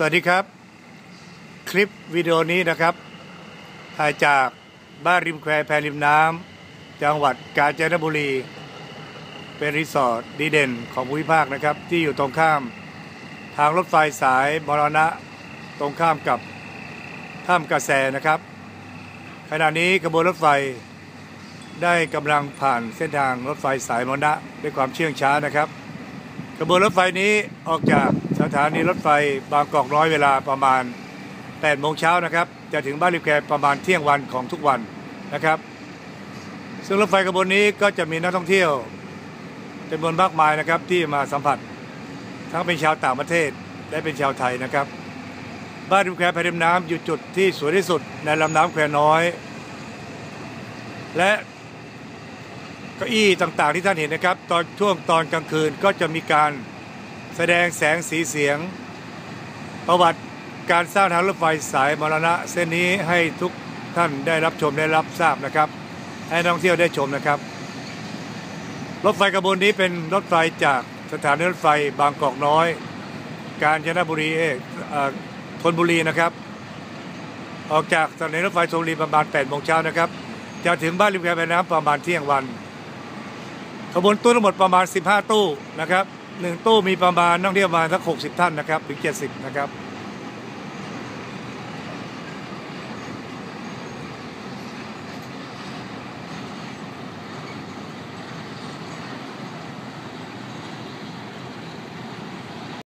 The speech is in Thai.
สวัสดีครับ คลิปวิดีโอนี้นะครับถ่ายจากบ้านริมแควแพริมน้ำจังหวัดกาญจนบุรี เป็นรีสอร์ทดีเด่นของภูมิภาคนะครับ ที่อยู่ตรงข้าม ทางรถไฟสายมรณะ ตรงข้ามกับถ้ำกระแสนะครับ ขณะนี้กระบวนรถไฟได้กำลังผ่านเส้นทางรถไฟสายมรณะด้วยความเชื่องช้านะครับ กระบวนรถไฟนี้ออกจากสถานีรถไฟบางกอกน้อยเวลาประมาณ8โมงเช้านะครับ จะถึงบ้านริมแควประมาณเที่ยงวันของทุกวันนะครับ ซึ่งรถไฟกระบวนนี้ก็จะมีนักท่องเที่ยวจำนวนมากมายนะครับที่มาสัมผัส ทั้งเป็นชาวต่างประเทศและเป็นชาวไทยนะครับ บ้านริมแควภายริมน้ำอยู่จุดที่สวยที่สุดในลำน้ำแควน้อย และ เก้าอี้ต่างๆที่ท่านเห็นนะครับ ตอนช่วงตอนกลางคืนก็จะมีการแสดงแสงสีเสียง ประวัติการสร้างทางรถไฟสายมรณะ เส้นนี้ให้ทุกท่านได้รับชมได้รับทราบนะครับ ให้นักท่องเที่ยวได้ชมนะครับ รถไฟกระบวนนี้เป็นรถไฟจากสถานีรถไฟบางกอกน้อย กาญจนบุรีเออธนบุรีนะครับ ออกจากสถานีรถไฟธนบุรีประมาณ8โมงเช้านะครับจะถึงบ้านริมแควแม่น้ำประมาณเที่ยงวัน ขบวนตู้ทั้งหมดประมาณ 15 ตู้นะครับหนึ่งตู้มีประมาณนักท่องเที่ยวประมาณสัก60 ท่านนะครับถึง 70 นะครับ